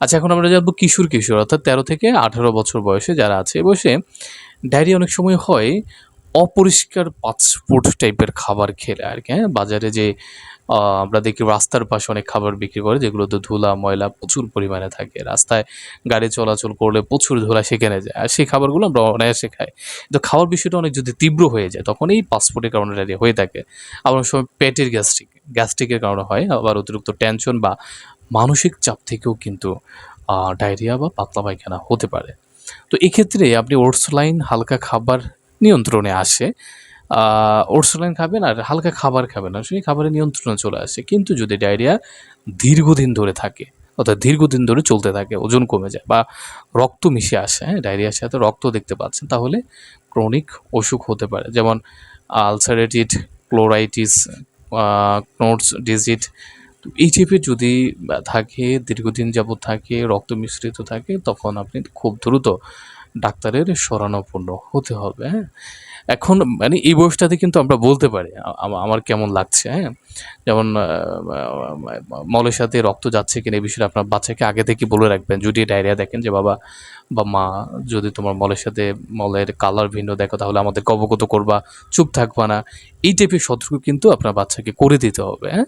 আচ্ছা এখন আমরা জানব কিশোর কিশোর, অর্থাৎ তেরো থেকে আঠারো বছর বয়সে যারা আছে বসে বয়সে ডায়রিয়া অনেক সময় হয় অপরিষ্কার পাসপোর্ট টাইপের খাবার খেলে আর কি হ্যাঁ? বাজারে যে আমরা দেখি রাস্তার পাশে অনেক খাবার বিক্রি করে, যেগুলোতে ধুলা, ময়লা প্রচুর পরিমাণে থাকে। রাস্তায় গাড়ি চলাচল করলে প্রচুর ধুলা সেখানে যায়, আর সেই খাবারগুলো আমরা অনায়াসে খাই। তো খাওয়ার বিষয়টা অনেক যদি তীব্র হয়ে যায়, তখন এই পাসপোর্টের কারণে ডায়রিয়া হয়ে থাকে। আবার অনেক সময় পেটের গ্যাস্ট্রিক গ্যাস্ট্রিকের কারণে হয়, আবার অতিরিক্ত টেনশন বা মানসিক চাপ থেকেও কিন্তু ডায়রিয়া বা পাতলা পায়খানা হতে পারে। তো এক্ষেত্রে আপনি ওটসলাইন হালকা খাবার নিয়ন্ত্রণে আসে ওটসলাইন খাবেন আর হালকা খাবার খাবেন। আর সেই খাবারের নিয়ন্ত্রণে চলে আসে। কিন্তু যদি ডায়রিয়া দীর্ঘদিন ধরে থাকে, অর্থাৎ দীর্ঘদিন ধরে চলতে থাকে, ওজন কমে যায় বা রক্ত মিশে আসে হ্যাঁ ডায়রিয়ার সাথে রক্ত দেখতে পাচ্ছেন, তাহলে ক্রনিক অসুখ হতে পারে। যেমন আলসারেটিড, ক্লোরাইটিস নোটস ডিজিট এই টাইপের যদি থাকে, দীর্ঘদিন যাবত থাকে, রক্ত মিশ্রিত থাকে, তখন আপনি খুব দ্রুত ডাক্তারের শরণাপন্ন হতে হবে হ্যাঁ? এখন মানে এই বয়সটাতে কিন্তু আমরা বলতে পারি আমার কেমন লাগছে হ্যাঁ? যেমন মলের সাথে রক্ত যাচ্ছে কিনা এই বিষয়ে আপনার বাচ্চাকে আগে থেকে বলে রাখবেন। যদি ডায়রিয়া দেখেন যে, বাবা বা মা, যদি তোমার মলের সাথে মলের কালার ভিন্ন দেখো, তাহলে আমাদেরকে অবগত করবা, চুপ থাকবা না। এই টাইপের সতর্ক কিন্তু আপনার বাচ্চাকে করে দিতে হবে হ্যাঁ?